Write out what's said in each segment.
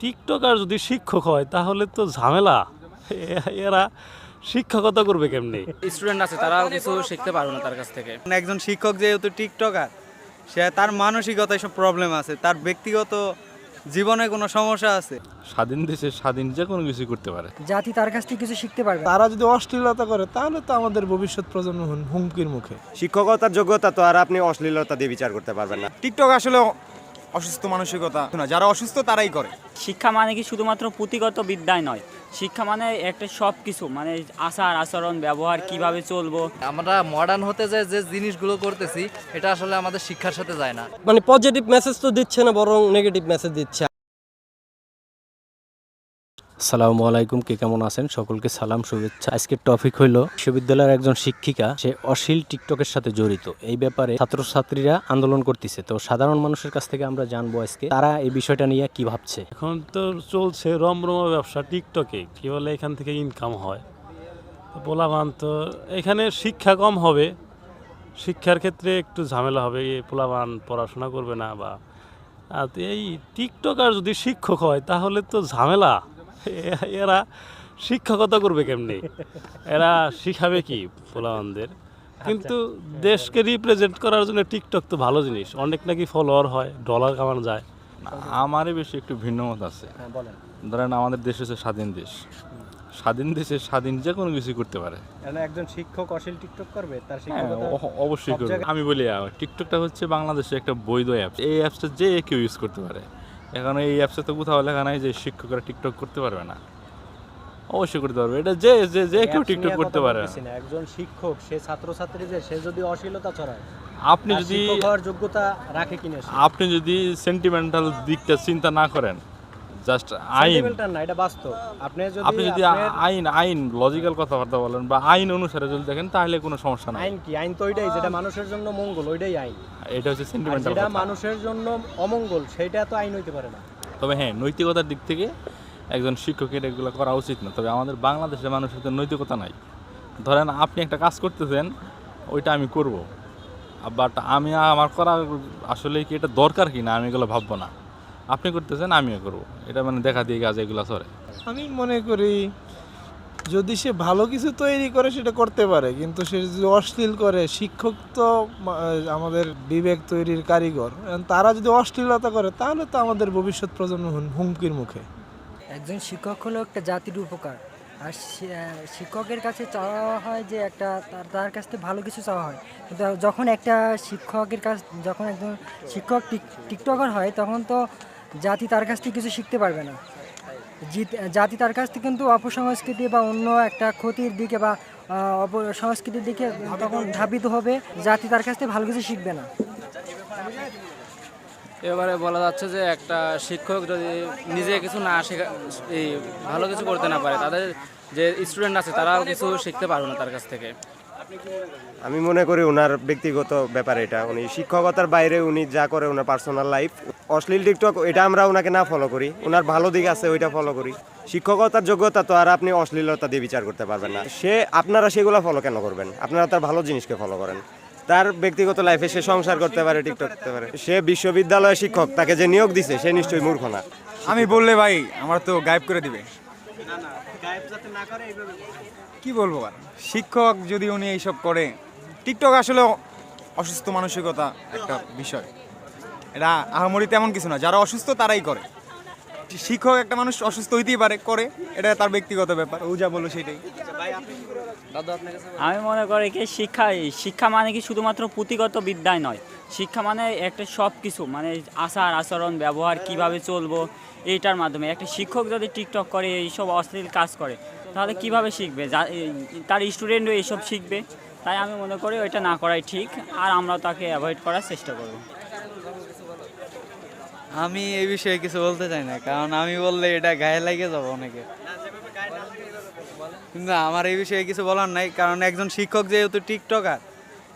TikToker যদি শিক্ষক হয় তাহলে তো ঝামেলা। এরা শিক্ষকতা করবে কেমনি? স্টুডেন্ট আছে তারা কিছু শিখতে পারবে না তার কাছ থেকে। একজন শিক্ষক যেহেতু টিকটকার সে তার মানসিকতায় সব প্রবলেম আছে তার ব্যক্তিগত জীবনে কোনো সমস্যা আছে? স্বাধীন দেশে স্বাধীন যে কোনো কিছু করতে পারে। জাতি তার কাছ থেকে কিছু শিখতে পারবে? তারা যদি অশ্লীলতা করে তাহলে তো আমাদের ভবিষ্যৎ প্রজন্ম হুম- হুমকির মুখে। শিক্ষকতার যোগ্যতা তো আর আপনি অশ্লীলতা দিয়ে বিচার করতে পারবেন না। টিকটক আসলে অসুস্থ মানসিকতা। না যারা অসুস্থ তারাই করে। শিক্ষা মানে কি শুধুমাত্র পুঁথিগত বিদ্যায় নয়। শিক্ষা মানে একটা সব কিছু মানে আচার আচরণ ব্যবহার কীভাবে চলবো। আমরা মডার্ন হতে যায় যে জিনিসগুলো করতেছি এটা আসলে আমাদের শিক্ষার সাথে যায় না। মানে পজিটিভ মেসেজ তো দিচ্ছে না বরং নেগেটিভ মেসেজ দিচ্ছে। আসসালামু আলাইকুম, কে কেমন আছেন? সকলকে সালাম, শুভেচ্ছা। আজকের টপিক হইল, বিশ্ববিদ্যালয়ের একজন শিক্ষিকা, সে অশ্লীল টিকটকের সাথে জড়িত। এই ব্যাপারে ছাত্রছাত্রীরা আন্দোলন করতেছে। তো সাধারণ মানুষের কাছ থেকে আমরা জানব আজকে, তারা এই বিষয়টা নিয়ে কি ভাবছে? এখন তো চলছে রমরমা ব্যবসা টিকটকে, কি বলে এখান থেকে ইনকাম হয়। পোলাবান তো, এখানে শিক্ষা কম হবে। শিক্ষার ক্ষেত্রে একটু ঝামেলা হবে পোলাবান পড়াশোনা করবে না বা এই টিকটকার যদি শিক্ষক হয়, তাহলে তো ঝামেলা। এরা শিক্ষকতা করবে কেমনি? এরা শিখাবে কি পোলাবানদের কিন্তু দেশকে রিপ্রেজেন্ট করার জন্য টিকটক তো ভালো জিনিস। অনেক নাকি ফলোয়ার হয় ডলার কামানো যায়। আমারই বেশি একটু ভিন্ন মত আছে। ধরেন আমাদের দেশ হচ্ছে স্বাধীন দেশ। স্বাধীন দেশে স্বাধীন যে কোনো কিছু করতে পারে। একজন শিক্ষক অশীল টিকটক করবে? তার হ্যাঁ, অবশ্যই করবে। আমি বলি টিকটকটা হচ্ছে বাংলাদেশে একটা বৈধ অ্যাপ এই অ্যাপসটা যে কেউ ইউজ করতে পারে। এখন এই অ্যাপসে তো কোথাও লেখা নাই যে শিক্ষকরা টিকটক করতে পারবে না। অবশ্যই করতে পারবে। এটা যে যে যে কেউ টিকটক করতে পারে। একজন শিক্ষক সে ছাত্রছাত্রীদের সে যদি অশ্লীলতা ছড়ায় আপনি যদি যোগ্যতা রাখে কিনা আপনি যদি সেন্টিমেন্টাল দিকটা চিন্তা না করেন জাস্ট আইন। না এটা বাস্তব। আপনি যদি আপনি যদি আইন আইন লজিক্যাল কথাবার্তা বলেন বা আইন অনুসারে যদি দেখেন তাহলে কোনো সমস্যা নাই। আইন কি? আইন তো ওইটাই যেটা মানুষের জন্য মঙ্গল ওইটাই আইন। এটা হচ্ছে সেন্টিমেন্টাল যেটা মানুষের জন্য অমঙ্গল সেটা তো আইন হইতে পারে না। তবে হ্যাঁ নৈতিকতার দিক থেকে একজন শিক্ষকের এগুলো করা উচিত না। তবে আমাদের বাংলাদেশের মানুষের তো নৈতিকতা নাই। ধরেন আপনি একটা কাজ করতেছেন ওইটা আমি করব। বাট আমি আমার করা আসলে কি এটা দরকার কি না আমি এগুলো ভাববো না। আপনি করতেছেন আমিও করব। এটা মানে দেখা দিয়ে কাজ এগুলো সরে আমি মনে করি যদি সে ভালো কিছু তৈরি করে সেটা করতে পারে। কিন্তু সে যদি অশ্লীল করে শিক্ষক তো আমাদের বিবেক তৈরির কারিগর। তারা যদি অশ্লীলতা করে তাহলে তো আমাদের ভবিষ্যৎ প্রজন্ম হুমকির মুখে। একজন শিক্ষক হলো একটা জাতির উপকার। আর শিক্ষকের কাছে চাওয়া হয় যে একটা তার তার কাছ থেকে ভালো কিছু চাওয়া হয়। কিন্তু যখন একটা শিক্ষকের কাছ যখন একজন শিক্ষক টিক- টিকটকার হয় তখন তো জাতি তার কাছ থেকে কিছু শিখতে পারবে না। জিত- জাতি তার কাছ থেকে কিন্তু অপসংস্কৃতি বা অন্য একটা ক্ষতির দিকে বা আহ, অপসংস্কৃতির দিকে তখন ধাবিত হবে। জাতি তার কাছ থেকে ভালো কিছু শিখবে না। এবারে বলা যাচ্ছে যে একটা শিক্ষক যদি নিজে কিছু না শেখা এই ভালো কিছু করতে না পারে তাদের যে স্টুডেন্ট আছে তারাও কিছু শিখতে পারবে না তার কাছ থেকে। আমি মনে করি ওনার ব্যক্তিগত ব্যাপার এটা। উনি শিক্ষকতার বাইরে উনি যা করে ওনার পার্সোনাল লাইফ অশ্লীল টিকটক, এটা আমরা ওনাকে না ফলো করি। ওনার ভালো দিক আছে, ওইটা ফলো করি। শিক্ষকতার যোগ্যতা তো আর আপনি অশ্লীলতা দিয়ে বিচার করতে পারবেন না। সে, আপনারা সেগুলো ফলো কেন করবেন? আপনারা তার ভালো জিনিসকে ফলো করেন। তার ব্যক্তিগত লাইফে সে সংসার করতে পারে, টিকটক করতে পারে। সে বিশ্ববিদ্যালয়ের শিক্ষক, তাকে যে নিয়োগ দিছে, সে নিশ্চয়ই মূর্খ না। আমি বললে ভাই, আমার তো গায়েব করে দিবে। কি বলব আর শিক্ষক যদি উনি এইসব করে, টিকটক আসলে অসুস্থ মানসিকতা একটা বিষয়। এটা আহামরি তেমন কিছু না। যারা অসুস্থ, তারাই করে। শিক্ষক একটা মানুষ অসুস্থ হইতেই পারে, করে। এটা তার ব্যক্তিগত ব্যাপার, ও যা বলল সেটাই। আমি মনে করি কি, শিক্ষা শিক্ষা মানে কি শুধুমাত্র পুঁথিগত বিদ্যায় নয়। শিক্ষা মানে একটা সব কিছু মানে আচার, আচরণ, ব্যবহার, কীভাবে চলবো, এইটার মাধ্যমে। একটা শিক্ষক যদি টিকটক করে, এইসব অশ্লীল কাজ করে, তাহলে কীভাবে শিখবে? তার স্টুডেন্টও এইসব শিখবে। তাই আমি মনে করি ওইটা না করাই ঠিক, আর আমরা তাকে অ্যাভয়েড করার চেষ্টা করব। আমি এই বিষয়ে কিছু বলতে চাই না, কারণ আমি বললে এটা গায়ে লাগে যাব অনেকে। কিন্তু আমার এই বিষয়ে কিছু বলার নাই, কারণ একজন শিক্ষক যেহেতু টিকটকার,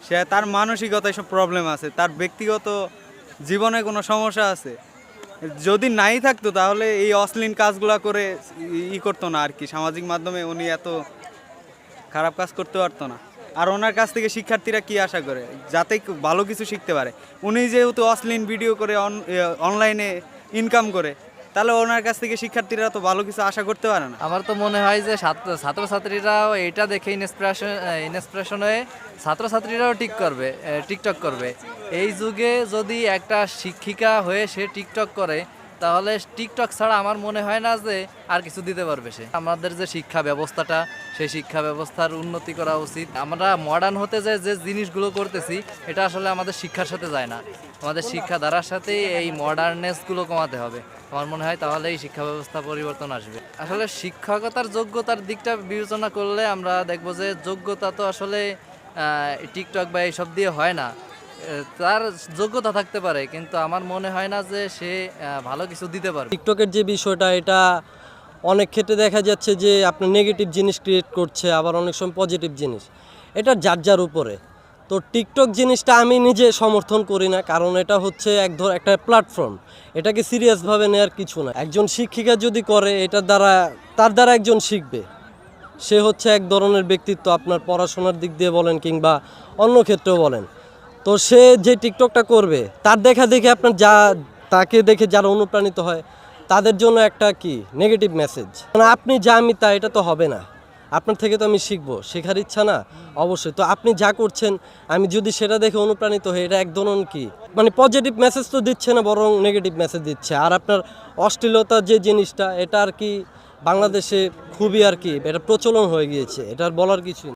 সে তার মানসিকতায় সব প্রবলেম আছে, তার ব্যক্তিগত জীবনে কোনো সমস্যা আছে। যদি নাই থাকতো তাহলে এই অশ্লীল কাজগুলো করে ই করতো না আর কি, সামাজিক মাধ্যমে উনি এত খারাপ কাজ করতে পারতো না। আর ওনার কাছ থেকে শিক্ষার্থীরা কি আশা করে? যাতে ভালো কিছু শিখতে পারে। উনি যেহেতু অশ্লীল ভিডিও করে অনলাইনে ইনকাম করে, তাহলে ওনার কাছ থেকে শিক্ষার্থীরা তো ভালো কিছু আশা করতে পারে না। আমার তো মনে হয় যে ছাত্রছাত্রীরাও এটা দেখে ইন্সপিরেশন ইন্সপিরেশন হয়ে ছাত্রছাত্রীরাও টিক করবে টিকটক করবে। এই যুগে যদি একটা শিক্ষিকা হয়ে সে টিকটক করে, তাহলে টিকটক ছাড়া আমার মনে হয় না যে আর কিছু দিতে পারবে সে। আমাদের যে শিক্ষা ব্যবস্থাটা সেই শিক্ষা ব্যবস্থার উন্নতি করা উচিত। আমরা মডার্ন হতে যে যে জিনিসগুলো করতেছি, এটা আসলে আমাদের শিক্ষার সাথে যায় না। আমাদের শিক্ষা ধারার সাথে এই মডার্নেসগুলো কমাতে হবে। আমার মনে হয় তাহলে এই শিক্ষা ব্যবস্থা পরিবর্তন আসবে। আসলে শিক্ষকতার যোগ্যতার দিকটা বিবেচনা করলে আমরা দেখব যে, যোগ্যতা তো আসলে টিকটক বা এইসব দিয়ে হয় না। তার যোগ্যতা থাকতে পারে, কিন্তু আমার মনে হয় না যে সে ভালো কিছু দিতে পারে টিকটকের যে বিষয়টা, এটা অনেক ক্ষেত্রে দেখা যাচ্ছে যে আপনার নেগেটিভ জিনিস ক্রিয়েট করছে, আবার অনেক সময় পজিটিভ জিনিস। এটা যার যার উপরে। তো টিকটক জিনিসটা আমি নিজে সমর্থন করি না, কারণ এটা হচ্ছে এক ধর একটা প্ল্যাটফর্ম এটাকে সিরিয়াসভাবে নেওয়ার কিছু না। একজন শিক্ষিকা যদি করে এটার দ্বারা তার দ্বারা একজন শিখবে। সে হচ্ছে এক ধরনের ব্যক্তিত্ব, আপনার পড়াশোনার দিক দিয়ে বলেন কিংবা অন্য ক্ষেত্রেও বলেন। তো সে যে টিকটকটা করবে, তার দেখা দেখে আপনার যা তাকে দেখে যারা অনুপ্রাণিত হয় তাদের জন্য একটা কি? নেগেটিভ মেসেজ মানে আপনি যা আমি তা এটা তো হবে না। আপনার থেকে তো আমি শিখব, শেখার ইচ্ছা না, অবশ্যই। তো আপনি যা করছেন, আমি যদি সেটা দেখে অনুপ্রাণিত হই, এটা এক ধরনের কি? মানে পজিটিভ মেসেজ তো দিচ্ছে না, বরং নেগেটিভ মেসেজ দিচ্ছে। আর আপনার অশ্লীলতা যে জিনিসটা, এটা আর কি বাংলাদেশে খুবই আর কি, এটা প্রচলন হয়ে গিয়েছে। এটা আর বলার কিছু